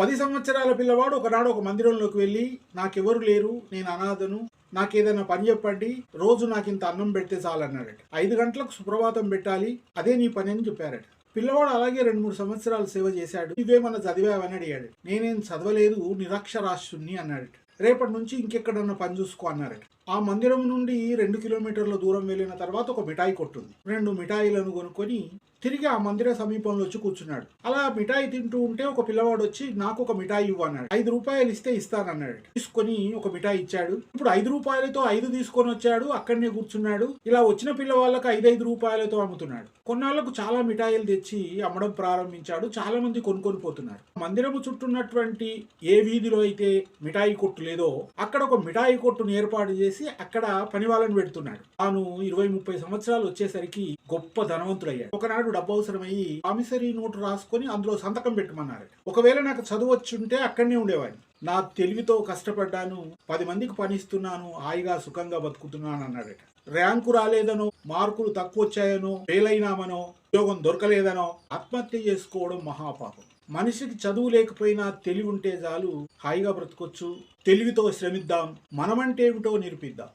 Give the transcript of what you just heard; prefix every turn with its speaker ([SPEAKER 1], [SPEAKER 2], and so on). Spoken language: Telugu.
[SPEAKER 1] పది సంవత్సరాల పిల్లవాడు ఒకనాడు ఒక మందిరంలోకి వెళ్ళి నాకెవరు లేరు నేను అనాథను నాకేదైనా పని చెప్పండి రోజు నాకు ఇంత అన్నం పెడితే చాలన్నాడట. ఐదు గంటలకు సుప్రభాతం పెట్టాలి అదే నీ పని అని చెప్పారట. పిల్లవాడు అలాగే రెండు మూడు సంవత్సరాలు సేవ చేశాడు ఇవేమన్నా చదివావని అడిగాడు. నేనేం చదవలేదు నిరక్షరాస్యుణ్ణి అన్నాడట. రేపటి నుంచి ఇంకెక్కడన్నా పని చూసుకో అన్నారట. ఆ మందిరం నుండి రెండు కిలోమీటర్ల దూరం వెళ్ళిన తర్వాత ఒక మిఠాయి కొట్టుంది. రెండు మిఠాయిలను కొనుక్కొని తిరిగి ఆ మందిర సమీపంలో వచ్చి కూర్చున్నాడు. అలా మిఠాయి తింటూ ఉంటే ఒక పిల్లవాడు వచ్చి నాకు ఒక మిఠాయి ఇవ్వు అన్నాడు. ఐదు రూపాయలు ఇస్తే ఇస్తానన్నాడు తీసుకొని ఒక మిఠాయి ఇచ్చాడు. ఇప్పుడు ఐదు రూపాయలతో ఐదు తీసుకొని వచ్చాడు అక్కడనే కూర్చున్నాడు. ఇలా వచ్చిన పిల్లవాళ్ళకి ఐదైదు రూపాయలతో అమ్ముతున్నాడు. కొన్నాళ్ళకు చాలా మిఠాయిలు తెచ్చి అమ్మడం ప్రారంభించాడు. చాలా మంది కొనుక్కొని పోతున్నారు. మందిరము చుట్టున్నటువంటి ఏ వీధిలో అయితే మిఠాయి కొట్టు లేదో అక్కడ ఒక మిఠాయి కొట్టును ఏర్పాటు చేసి అక్కడ పని వాళ్ళని పెడుతున్నాడు. తాను ఇరవై ముప్పై సంవత్సరాలు వచ్చేసరికి గొప్ప ధనవంతుడయ్యాడు. ఒకనాడు డబ్బు అవసరమయ్యి ప్రామిసరీ నోటు రాసుకొని అందులో సంతకం పెట్టమన్నారు. ఒకవేళ నాకు చదువు వచ్చి ఉంటే అక్కడనే ఉండేవాడిని. నా తెలివితో కష్టపడ్డాను. పది మందికి పనిస్తున్నాను. హాయిగా సుఖంగా బతుకుతున్నాను అన్నాడట. ర్యాంకు రాలేదనో మార్కులు తక్కువ వచ్చాయనో ఫెయిల్ అయినామనో ఉద్యోగం దొరకలేదనో ఆత్మహత్య చేసుకోవడం మహాపాపం. మనిషికి చదువు లేకపోయినా తెలివి ఉంటే చాలు హాయిగా బ్రతకొచ్చు. తెలివితో శ్రమిద్దాం. మనమంటే ఏమిటో నిరూపిద్దాం.